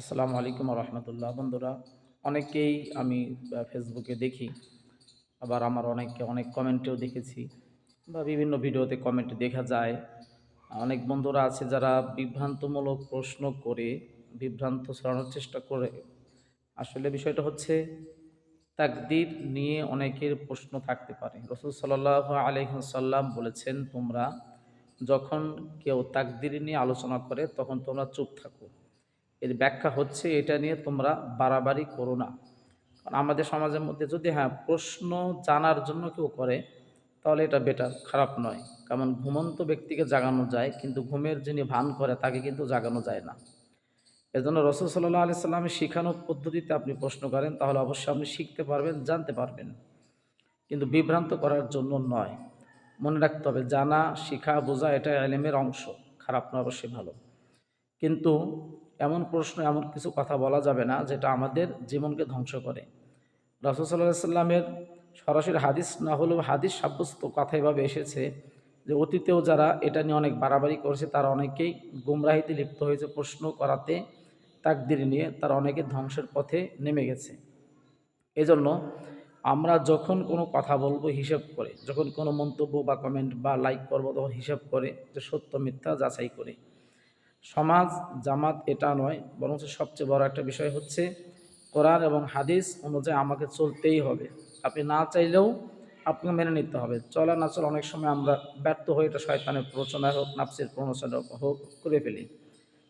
আসসালামু আলাইকুম রহমতুল্লাহ বন্ধুরা, অনেকেই আমি ফেসবুকে দেখি, আবার আমার অনেককে অনেক কমেন্টেও দেখেছি বা বিভিন্ন ভিডিওতে কমেন্ট দেখা যায়। অনেক বন্ধুরা আছে যারা বিভ্রান্তমূলক প্রশ্ন করে, বিভ্রান্ত ছড়ানোর চেষ্টা করে। আসলে বিষয়টা হচ্ছে, তাকদির নিয়ে অনেকের প্রশ্ন থাকতে পারে। রসুল সাল্লাহ আলহ্লাম বলেছেন, তোমরা যখন কেউ তাকদির নিয়ে আলোচনা করে, তখন তোমরা চুপ থাকো। এর ব্যাখ্যা হচ্ছে এটা নিয়ে তোমরা বাড়াবাড়ি করো না। কারণ আমাদের সমাজের মধ্যে যদি হ্যাঁ প্রশ্ন জানার জন্য কেউ করে, তাহলে এটা বেটার খারাপ নয়। কারণ ঘুমন্ত ব্যক্তিকে জাগানো যায়, কিন্তু ঘুমের যিনি ভান করে, তাকে কিন্তু জাগানো যায় না। এজন্য রসুল সাল্লাহ আলি সাল্লামের শিখানো পদ্ধতিতে আপনি প্রশ্ন করেন, তাহলে অবশ্যই আপনি শিখতে পারবেন, জানতে পারবেন। কিন্তু বিভ্রান্ত করার জন্য নয়। মনে রাখতে হবে, জানা, শিখা, বোঝা এটা এলেমের অংশ, খারাপ না অবশ্যই ভালো। কিন্তু এমন প্রশ্ন, এমন কিছু কথা বলা যাবে না যেটা আমাদের জীবনকে ধ্বংস করে। রাসুল সাল্লাহ সাল্লামের সরাসরি হাদিস না হলেও হাদিস সাব্যস্ত কথা এভাবে এসেছে যে অতীতেও যারা এটা নিয়ে অনেক বাড়াবাড়ি করেছে, তারা অনেকেই গুমরাহিতে লিপ্ত হয়েছে, প্রশ্ন করাতে তাকদির নিয়ে তারা অনেকে ধ্বংসের পথে নেমে গেছে। এজন্য আমরা যখন কোনো কথা বলব হিসাব করে, যখন কোনো মন্তব্য বা কমেন্ট বা লাইক করব তখন হিসাব করে যে সত্য মিথ্যা যাচাই করে। সমাজ, জামাত এটা নয় বরং সবচেয়ে বড় একটা বিষয় হচ্ছে কোরআন এবং হাদিস অনুযায়ী আমাকে চলতেই হবে। আপনি না চাইলেও আপনাকে মেনে নিতে হবে। চলা না চলা অনেক সময় আমরা ব্যর্থ হয়ে এটা শয়তানের প্ররোচনায় হোক, নাফসের প্ররোচনা হোক, করে ফেলি।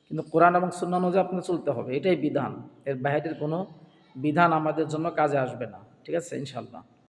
কিন্তু কোরআন এবং সুন্না অনুযায়ী আপনাকে চলতে হবে। এটাই বিধান। এর বাইরের কোনো বিধান আমাদের জন্য কাজে আসবে না। ঠিক আছে? ইনশাল্লাহ